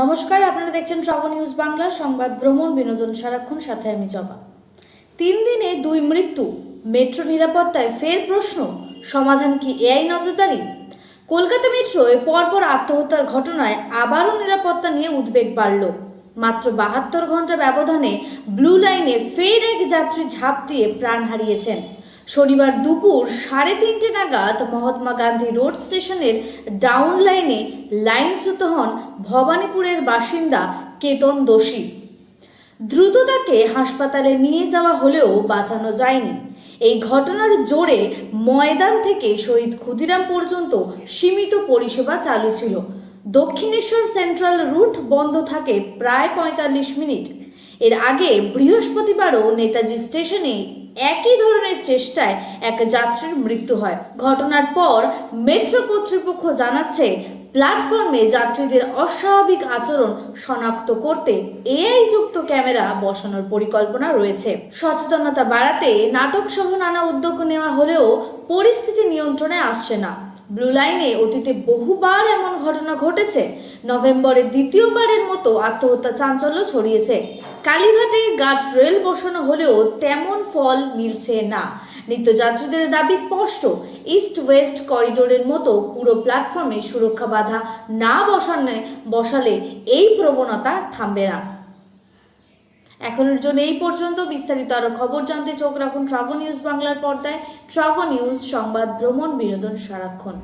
নমস্কার, আপনারা দেখছেন ট্রাভো নিউজ বাংলা, সংবাদ ভ্রমণ, বিনোদন সারাক্ষণ, সাথে আমি জবা। তিন দিনে দুই মৃত্যু, মেট্রো নিরাপত্তায় ফের প্রশ্ন, সমাধান কি এআই নজরদারি? কলকাতা মেট্রোয় পরপর আত্মহত্যার ঘটনায় আবারও নিরাপত্তা নিয়ে উদ্বেগ বাড়ল। মাত্র বাহাত্তর ঘণ্টা ব্যবধানে ব্লু লাইনে ফের এক যাত্রী ঝাঁপ দিয়ে প্রাণ হারিয়েছেন। শনিবার দুপুর সাড়ে তিনটে নাগাদ মহাত্মা গান্ধী রোড স্টেশনের ডাউন লাইনে লাইনচ্যুত হন ভবানীপুরের বাসিন্দা কেতন দোষী। দ্রুত তাকে হাসপাতালে নিয়ে যাওয়া হলেও বাঁচানো যায়নি। এই ঘটনার জোরে ময়দান থেকে শহীদ ক্ষুদিরাম পর্যন্ত সীমিত পরিষেবা চালু ছিল। দক্ষিণেশ্বর সেন্ট্রাল রুট বন্ধ থাকে প্রায় পঁয়তাল্লিশ মিনিট। এর আগে বৃহস্পতিবারও নেতাজি স্টেশনে একই ধরনের চেষ্টায় এক যাত্রীর মৃত্যু হয়। ঘটনার পর মেট্রো কর্তৃপক্ষ জানাচ্ছে প্ল্যাটফর্মে যাত্রীদের অস্বাভাবিক আচরণ শনাক্ত করতে এআই যুক্ত ক্যামেরা বসানোর পরিকল্পনা রয়েছে। সচেতনতা বাড়াতে নাটক সহ নানা উদ্যোগ নেওয়া হলেও পরিস্থিতি নিয়ন্ত্রণে আসছে না। ব্লু লাইনে অতীতে বহুবার এমন ঘটনা ঘটেছে। নভেম্বরে দ্বিতীয়বারের মতো আত্মহত্যা চাঞ্চল্য ছড়িয়েছে। কালীঘাটে গার্ড রেল বসানো হলেও তেমন ফল মিলছে না। নিত্যযাত্রীদের দাবি স্পষ্ট। ইস্ট ওয়েস্ট করিডোরের মতো পুরো প্ল্যাটফর্মে সুরক্ষা বাধা না বসানে বসালে এই প্রবণতা থামবে না। এখনের জন্য এই পর্যন্ত বিস্তারিত আরও খবর জানতে চোখ রাখুন ট্রাভো নিউজ বাংলার পর্দায়। ট্রাভো নিউজ সংবাদ, ভ্রমণ, বিনোদন, সারাক্ষণ।